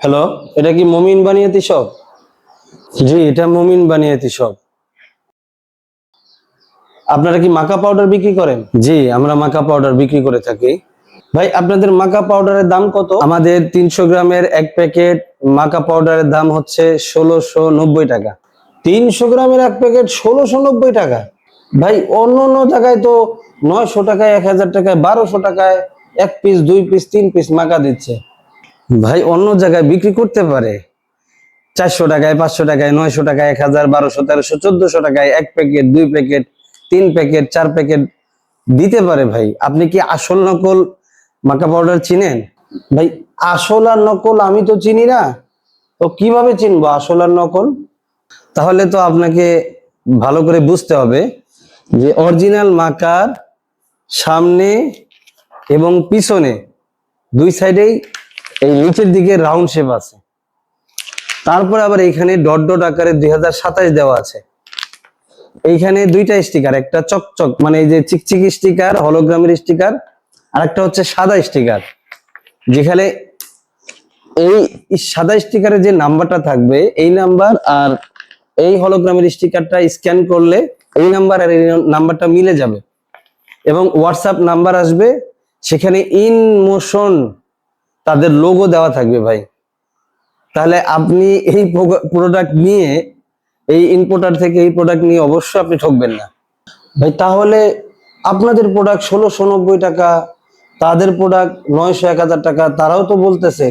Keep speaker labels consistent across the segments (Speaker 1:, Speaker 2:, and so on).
Speaker 1: Hello এটা কি মমিন বানিয়াতি shop জি এটা মমিন বানিয়াতি শপ আপনারা কি মাকা পাউডার বিক্রি করেন? জি আমরা মাকা পাউডার বিক্রি করে থাকি। ভাই আপনাদের মাকা পাউডারের দাম কত? আমাদের তিনশো গ্রামের এক প্যাকেট মাকা পাউডারের দাম হচ্ছে ষোলোশো নব্বই টাকা। তিনশো গ্রামের এক প্যাকেট ষোলোশো নব্বই টাকা? ভাই অন্য অন্য জায়গায় তো নয়শো টাকায় এক হাজার টাকায় বারোশো টাকায় এক পিস দুই পিস তিন পিস মাকা দিচ্ছে। ভাই অন্য জায়গায় বিক্রি করতে পারে। চারশো টাকায়, পাঁচশো টাকায়, নয়শো টাকায়, এক হাজার, বারোশো, তেরোশো, চোদ্দশো টাকায় এক প্যাকেট, দুই প্যাকেট, তিন প্যাকেট, চার প্যাকেট দিতে পারে ভাই। আপনি কি আসল নকল মাকা পাউডার চিনেন? ভাই, আসল আর নকল আমি তো চিনি না। তো কীভাবে চিনবো আসল আর নকল? তাহলে তো আপনাকে ভালো করে বুঝতে হবে যে অরিজিনাল মাকার সামনে এবং পিছনে দুই সাইডেই এই নিচের দিকে রাউন্ড শেপ আছে। তারপর আবার এইখানে ডট ডট আকারে দু হাজার সাতাশ দেওয়া আছে। এইখানে দুইটা স্টিকার একটা চকচক মানে এই যে চিকচিক স্টিকার হলোগ্রামের স্টিকার আর একটা হচ্ছে সাদা স্টিকার যেখানে এই সাদা স্টিকারের যে নাম্বারটা থাকবে, এই নাম্বার আর এই হলোগ্রামের স্টিকারটা স্ক্যান করলে এই নাম্বার আর এই নাম্বারটা মিলে যাবে। এবং হোয়াটসঅ্যাপ নাম্বার আসবে, সেখানে ইন মোশন তাদের লোগো দেওয়া থাকবে ভাই। তাহলে আপনি এই প্রোডাক্ট নিয়ে, এই ইম্পোর্টার থেকে এই প্রোডাক্ট নিয়ে অবশ্যই আপনি ঠকবেন না। ভাই, তাহলে আপনাদের প্রোডাক্ট ষোলোশো নব্বই টাকা, তাদের প্রোডাক্ট নয়শো এক হাজার টাকা, তারাও তো বলতেছে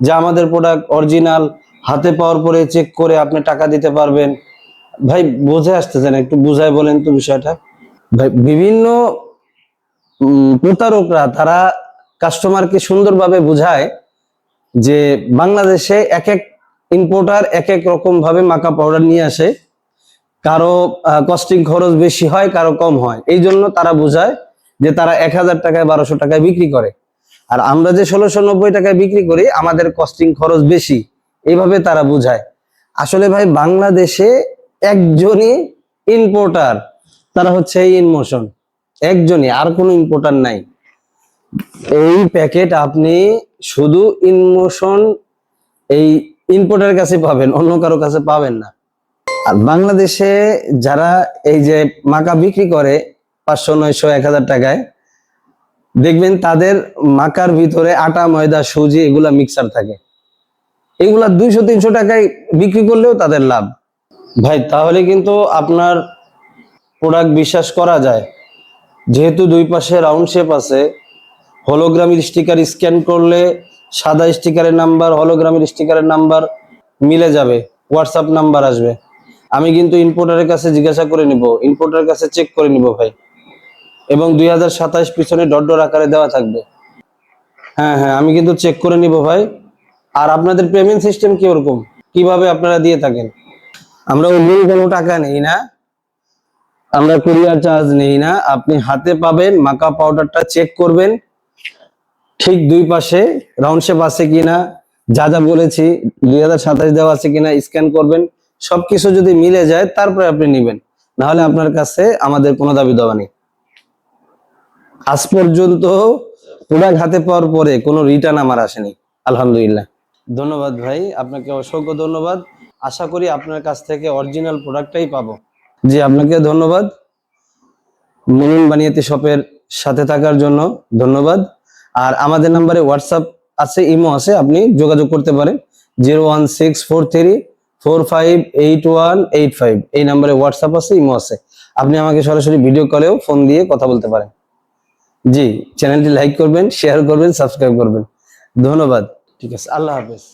Speaker 1: যে আমাদের প্রোডাক্ট অরিজিনাল হাতে পাওয়ার পরে চেক করে আপনি টাকা দিতে পারবেন। ভাই, বুঝে আসতেছেন একটু বুঝায় বলেন তো বিষয়টা। ভাই, বিভিন্ন প্রতারকরা, তারা কাস্টমারকে সুন্দরভাবে বুঝায় যে বাংলাদেশে এক এক ইম্পোর্টার এক এক রকম ভাবে মাকা পাউডার নিয়ে আসে। কারও কস্টিং খরচ বেশি হয়, কারও কম হয়। এই জন্য তারা বোঝায় যে তারা এক হাজার টাকায়, বারোশো টাকায় বিক্রি করে। আর আমরা যে ষোলোশো নব্বই টাকায় বিক্রি করি, আমাদের কস্টিং খরচ বেশি। এইভাবে তারা বোঝায়। আসলে ভাই, বাংলাদেশে একজনই ইম্পোর্টার তারা হচ্ছে এই ইনমোশন একজনই, আর কোনো ইম্পোর্টার নাই। এই প্যাকেট আপনি শুধু ইনমোশন এই ইম্পোর্টার কাছে পাবেন, অন্য কারও কাছে পাবেন না। আর বাংলাদেশে যারা এই যে মাকা বিক্রি করে পাঁচশো, নয়শো, এক হাজার টাকায়, দেখবেন তাদের মাকার ভিতরে আটা, ময়দা, সুজি এগুলা মিক্সার থাকে। এগুলা দুইশো, তিনশো টাকায় বিক্রি করলেও তাদের লাভ। ভাই, তাহলে কিন্তু আপনার প্রোডাক্ট বিশ্বাস করা যায়। যেহেতু দুই পাশে রাউন্ড শেপ আছে হলোগ্রামের স্টিকার স্ক্যান করলে সাদা স্টিকারের নাম্বার, হলোগ্রামের স্টিকারের নাম্বার মিলে যাবে হোয়াটসঅ্যাপ নাম্বার আসবে। আমি কিন্তু ইম্পোর্টারের কাছে জিজ্ঞাসা করে নিব ইম্পোর্টারের কাছে চেক করে নিব ভাই। এবং দুই হাজার সাতাশ পিছনে ডট আকারে দেওয়া থাকবে। হ্যাঁ হ্যাঁ আমি কিন্তু চেক করে নিব ভাই। আর আপনাদের পেমেন্ট সিস্টেম কি ওরকম? কীভাবে আপনারা দিয়ে থাকেন? আমরা অগ্রিম কোনো টাকা নেই না। আমরা কুরিয়ার চার্জ নেই না। আপনি হাতে পাবেন মাকা পাউডারটা চেক করবেন। ঠিক দুই পাশে রাউন্ড শেপ আছে কিনা, যা যা বলেছি, দুই হাজার সাতাশ দেওয়া আছে কিনা স্ক্যান করবেন। সবকিছু যদি মিলে যায়, তারপরে আপনি নিবেন। না হলে আপনার কাছে আমাদের কোনো দাবি দেওয়া নেই। আজ পর্যন্ত প্রোডাক্ট হাতে পাওয়ার পরে কোনো রিটার্ন আমার আসেনি। আলহামদুলিল্লাহ। ধন্যবাদ ভাই, আপনাকে অসংখ্য ধন্যবাদ। আশা করি আপনার কাছ থেকে অরিজিনাল প্রোডাক্টটাই পাবো। জি আপনাকে ধন্যবাদ। মনুন বানিয়াতি শপের সাথে থাকার জন্য ধন্যবাদ। আর আমাদের নাম্বারে হোয়াটসঅ্যাপ আছে, ইমো আছে, আপনি যোগাযোগ করতে পারেন। Zero one six four three, four five eight one eight five. এই নাম্বারে হোয়াটসঅ্যাপ আছে, ইমো আছে। আপনি আমাকে সরাসরি ভিডিও কলেও ফোন দিয়ে কথা বলতে পারেন। জি চ্যানেলটি লাইক করবেন শেয়ার করবেন সাবস্ক্রাইব করবেন। ধন্যবাদ। ঠিক আছে, আল্লাহ হাফেজ।